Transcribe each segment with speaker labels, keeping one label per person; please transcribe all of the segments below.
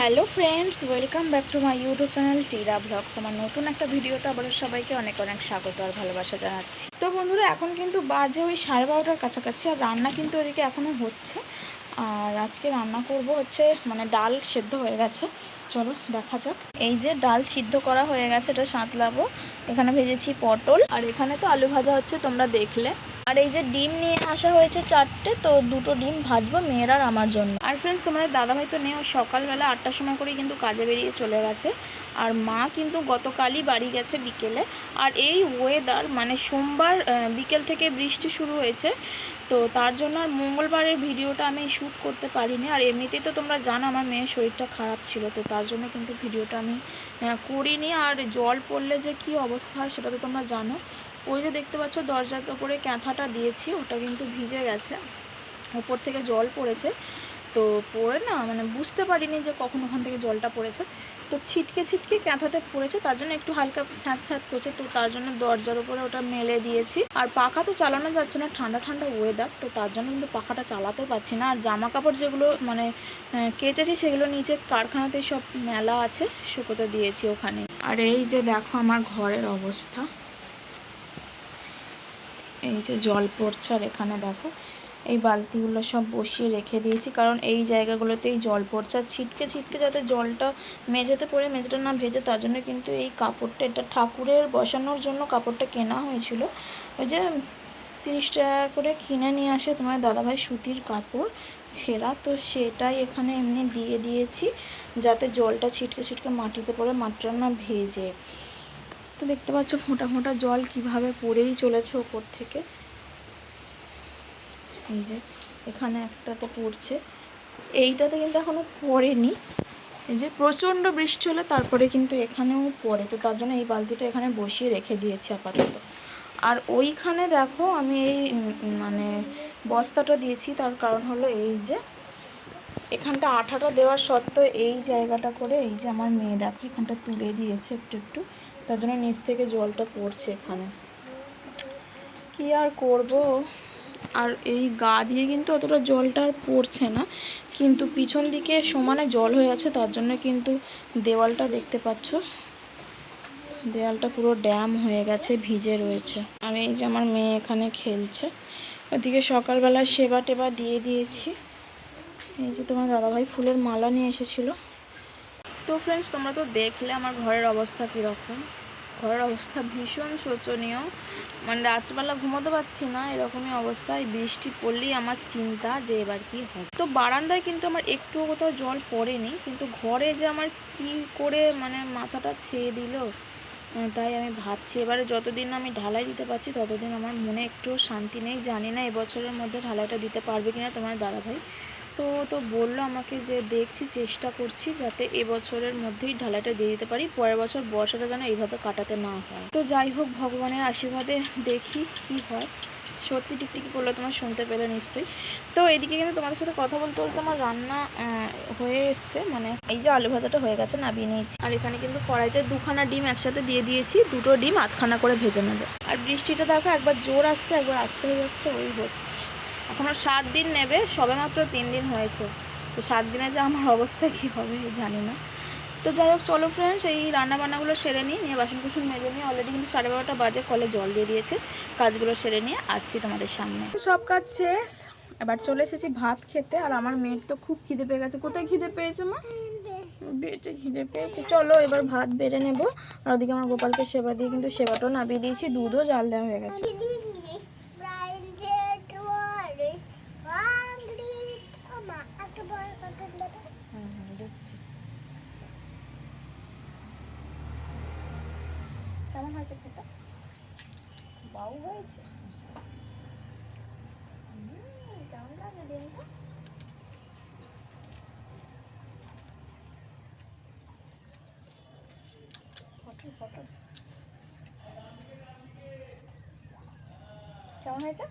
Speaker 1: Hello friends, welcome back to my YouTube channel টিরা vlogs. আমার নতুন একটা ভিডিওতে আবারও সবাইকে অনেক অনেক স্বাগত আর ভালোবাসা জানাচ্ছি। তো বন্ধুরা, এখন কিন্তু বাজে ওই সাড়ে বারোটার কাছাকাছি আর রান্না কিন্তু ওদিকে এখনও হচ্ছে। আর আজকে রান্না করব হচ্ছে মানে ডাল সেদ্ধ হয়ে গেছে। চলো দেখা যাক। এই যে ডাল সিদ্ধ করা হয়ে গেছে, এটা সাঁতলাবো। এখানে ভেজেছি পটল। আর এখানে তো আলু ভাজা হচ্ছে, তোমরা দেখলে। আর এই যে ডিম নিয়ে আসা হয়েছে চারটে, তো দুটো ডিম ভাজবো মেয়ের আর আমার জন্য। আর ফ্রেন্ডস তোমাদের দাদাভাই তো নেই সকালবেলা আটটার সময় করেই কিন্তু কাজে বেরিয়ে চলে গেছে। আর মা কিন্তু গতকালই বাড়ি গেছে বিকেলে। আর এই ওয়েদার মানে সোমবার বিকেল থেকে বৃষ্টি শুরু হয়েছে, তো তার জন্য আর মঙ্গলবারের ভিডিওটা আমি শ্যুট করতে পারিনি। আর এমনিতেই তো তোমরা জানো, আমার মেয়ের শরীরটা খারাপ ছিল, তো তার জন্য কিন্তু ভিডিওটা আমি করিনি। আর জল পড়লে যে কি অবস্থা হয়, সেটা তো তোমরা জানো। ওই যে দেখতে পাচ্ছ দরজার ওপরে ক্যাঁথাটা দিয়েছি, ওটা কিন্তু ভিজে গেছে। ওপর থেকে জল পড়েছে। তো পড়ে না মানে বুঝতে পারিনি যে কখন ওখান থেকে জলটা পড়েছে। তো ছিটকে ছিটকে ক্যাঁথাতে পড়েছে, তার জন্য একটু হালকা স্যাঁত স্যাঁত করছে, তো তার জন্য দরজার উপরে ওটা মেলে দিয়েছি। আর পাখা তো চালানো যাচ্ছে না, ঠান্ডা ঠান্ডা ওয়েদার তো তার জন্য কিন্তু পাখাটা চালাতে পারছি না। আর জামা কাপড় যেগুলো মানে কেচেছি সেগুলো নিচে কারখানাতে সব মেলা আছে, শুকোতে দিয়েছি ওখানে। আর এই যে দেখো আমার ঘরের অবস্থা। যে জল পড়ছে আর এখানে দেখো, এই বালতিগুলো সব বসিয়ে রেখে দিয়েছি। কারণ এই জায়গাগুলোতেই জল পড়ছে আর ছিটকে ছিটকে যাতে জলটা মেঝেতে পড়ে, মেঝেটা না ভেজে, তার জন্য কিন্তু এই কাপড়টা, এটা ঠাকুরের বসানোর জন্য কাপড়টা কেনা হয়েছিল। ওই যে তিরিশ টাকা করে কিনে নিয়ে আসে তোমার দাদাভাই সুতির কাপড়, ছেঁড়া। তো সেটাই এখানে এমনি দিয়ে দিয়েছি, যাতে জলটা ছিটকে ছিটকে মাটিতে পড়ে মাটিটা না ভেজে। তো দেখতে পাচ্ছ ফোঁটা ফোঁটা জল কীভাবে পড়েই চলেছে ওপর থেকে। এই যে, এখানে একটা তো পড়ছে। এইটাতে কিন্তু এখনও পড়েনি। এই যে, প্রচণ্ড বৃষ্টি হলে তারপরে কিন্তু এখানেও পড়ে। তো তার জন্য এই বালতিটা এখানে বসিয়ে রেখে দিয়েছি আপাতত। আর ওইখানে দেখো, আমি এই মানে বস্তাটা দিয়েছি, তার কারণ হলো এই যে, এখানটা আঠাটা দেওয়ার সত্ত্বেও এই জায়গাটা করে এই যে আমার মেয়ে দেখো, এখানটা তুলে দিয়েছে একটু একটু। তার জন্য নিচ থেকে জলটা পড়ছে এখানে। কি আর করব? আর এই গা দিয়ে কিন্তু অতটা জলটা আর পড়ছে না, কিন্তু পিছন দিকে সমানে জল হয়ে আছে, তার জন্য কিন্তু দেওয়ালটা দেখতে পাচ্ছ। দেওয়ালটা পুরো ড্যাম হয়ে গেছে, ভিজে রয়েছে। আর এই যে আমার মেয়ে এখানে খেলছে, ওদিকে সকালবেলা সেবা টেবা দিয়ে দিয়েছি। এই যে তোমার দাদাভাই ফুলের মালা নিয়ে এসেছিল। তো ফ্রেন্ডস তোমরা তো দেখলে আমার ঘরের অবস্থা কীরকম। ঘরের অবস্থা ভীষণ শোচনীয়। মানে রাত্রবেলা ঘুমোতে পারছি না, এরকমই অবস্থায় বৃষ্টি পড়লেই আমার চিন্তা যে এবার কি হবে। তো বারান্দায় কিন্তু আমার একটুও কোথাও জল পড়েনি, কিন্তু ঘরে যে আমার কি করে মানে মাথাটা ছেয়ে দিল তাই আমি ভাবছি এবারে যতদিন আমি ঢালাই দিতে পারছি, ততদিন আমার মনে একটুও শান্তি নেই। জানি না এবছরের মধ্যে ঢালাইটা দিতে পারবে কিনা তোমার দাদাভাই। তো তো বলল আমাকে যে দেখছি, চেষ্টা করছি যাতে এবছরের মধ্যেই ঢালাইটা দিয়ে দিতে পারি। পরের বছর বর্ষাটা যেন এইভাবে কাটাতে না হয়। তো যাই হোক, ভগবানের আশীর্বাদে দেখি কি হয়। সত্যি টিকটিকি করলে তোমার শুনতে পেলে নিশ্চয়ই। তো এদিকে কিন্তু তোমাদের সাথে কথা বলতে বলতে আমার রান্না হয়ে এসছে। মানে এই যে আলু ভাজাটা হয়ে গেছে, নামিয়ে নিয়েছি। আর এখানে কিন্তু কড়াইতে দুখানা ডিম একসাথে দিয়ে দিয়েছি। দুটো ডিম আধখানা করে ভেজে নেবে। আর বৃষ্টিটা দেখো, একবার জোর আসছে, একবার আসতে হয়ে যাচ্ছে, ওই হচ্ছে। এখনও সাত দিন নেবে, সবে মাত্র তিন দিন হয়েছে। তো সাত দিনে যে আমার অবস্থা কী হবে, জানি না। তো যাই হোক, চলো ফ্রেন্ডস এই রান্না বান্নাগুলো সেরে নিই, নিয়ে বাসন কুসন মেজে নিয়ে অলরেডি কিন্তু সাড়ে বারোটা বাজে কলে জল দিয়ে দিয়েছে। কাজগুলো সেরে নিয়ে আসছি তোমাদের সামনে। সব কাজ শেষ। এবার চলে এসেছি ভাত খেতে, আর আমার মেয়ের তো খুব খিদে পেয়ে গেছে। কোথায় খিদে পেয়েছে মা? পেটে খিদে পেয়েছে। চলো এবার ভাত বেড়ে নেব। আর ওদিকে আমার গোপালকে সেবা দিয়ে কিন্তু সেবাটাও নামিয়ে দিয়েছি। দুধও জাল দেওয়া হয়ে গেছে। কেমন হয়েছে খেতে? বাউ হয়েছে? কেমন পটল পটল। কেমন হয়েছে?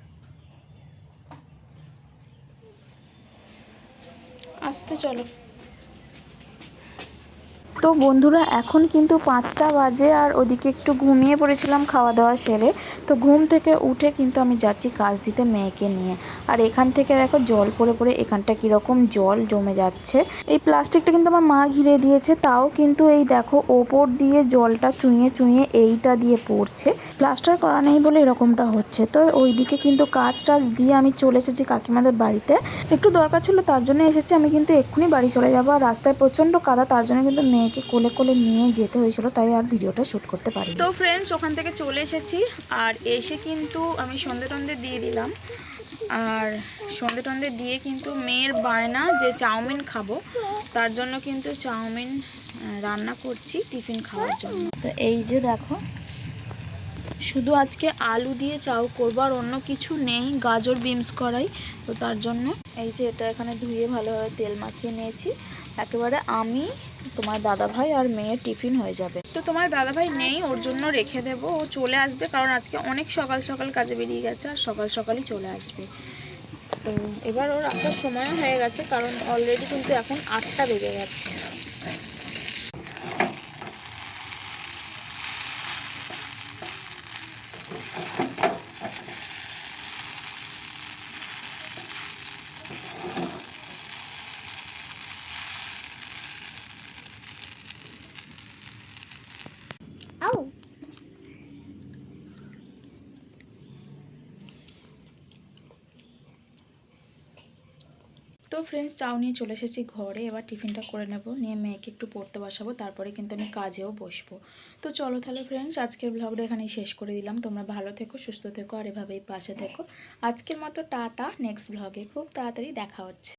Speaker 1: আসতে চলো। তো বন্ধুরা, এখন কিন্তু পাঁচটা বাজে আর ওদিকে একটু ঘুমিয়ে পড়েছিলাম খাওয়া দাওয়া সেরে। তো ঘুম থেকে উঠে কিন্তু আমি যাচ্ছি কাজ দিতে মেয়েকে নিয়ে। আর এখান থেকে দেখো জল পড়ে পড়ে এখানটা কীরকম জল জমে যাচ্ছে। এই প্লাস্টিকটা কিন্তু আমার মা ঘিরে দিয়েছে, তাও কিন্তু এই দেখো ওপর দিয়ে জলটা চুঁয়ে চুঁয়ে এইটা দিয়ে পড়ছে। প্লাস্টার করা নেই বলে এরকমটা হচ্ছে। তো ওইদিকে কিন্তু কাজ টাজ দিয়ে আমি চলে এসেছি কাকিমাদের বাড়িতে। একটু দরকার ছিল তার জন্য এসেছি, আমি কিন্তু এক্ষুনি বাড়ি চলে যাব। আর রাস্তায় প্রচণ্ড কাদা, তার জন্য কিন্তু মেয়েকে কোলে কোলে নিয়ে যেতে হয়েছিল তাই আর ভিডিওটা শ্যুট করতে পারি তো ফ্রেন্ডস ওখান থেকে চলে এসেছি আর এসে কিন্তু আমি সন্ধে টন্ধে দিয়ে দিলাম। আর সন্ধে টন্ধে দিয়ে কিন্তু মেয়ের বায়না যে চাউমিন খাব তার জন্য কিন্তু চাউমিন রান্না করছি টিফিন খাওয়ার জন্য। তো এই যে দেখো শুধু আজকে আলু দিয়ে চাউ করব আর অন্য কিছু নেই গাজর বিমস করাই তো তার জন্য এই যে এটা এখানে ধুয়ে ভালোভাবে তেল মাখিয়ে নিয়েছি। একেবারে আমি তোমার দাদা ভাই আর মেয়ের টিফিন হয়ে যাবে। তো তোমার দাদা ভাই নেই, ওর জন্য রেখে দেবো। ও চলে আসবে কারণ আজকে অনেক সকাল সকাল কাজে বেরিয়ে গেছে আর সকাল সকালই চলে আসবে। তো এবার ওর আসার সময়ও হয়ে গেছে কারণ অলরেডি কিন্তু এখন আটটা বেজে গেছে। তো ফ্রেন্ডস চাও নিয়ে চলে এসেছি ঘরে। এবার টিফিনটা করে নেব। নিয়ে মেয়েকে একটু পড়তে বসাবো। তারপরে কিন্তু আমি কাজেও বসবো। তো চলো তাহলে ফ্রেন্ডস আজকের ব্লগটা এখানেই শেষ করে দিলাম। তোমরা ভালো থেকো, সুস্থ থেকো, আর এভাবেই পাশে থেকো। আজকের মতো টাটা নেক্সট ব্লগে খুব তাড়াতাড়ি দেখা হচ্ছে।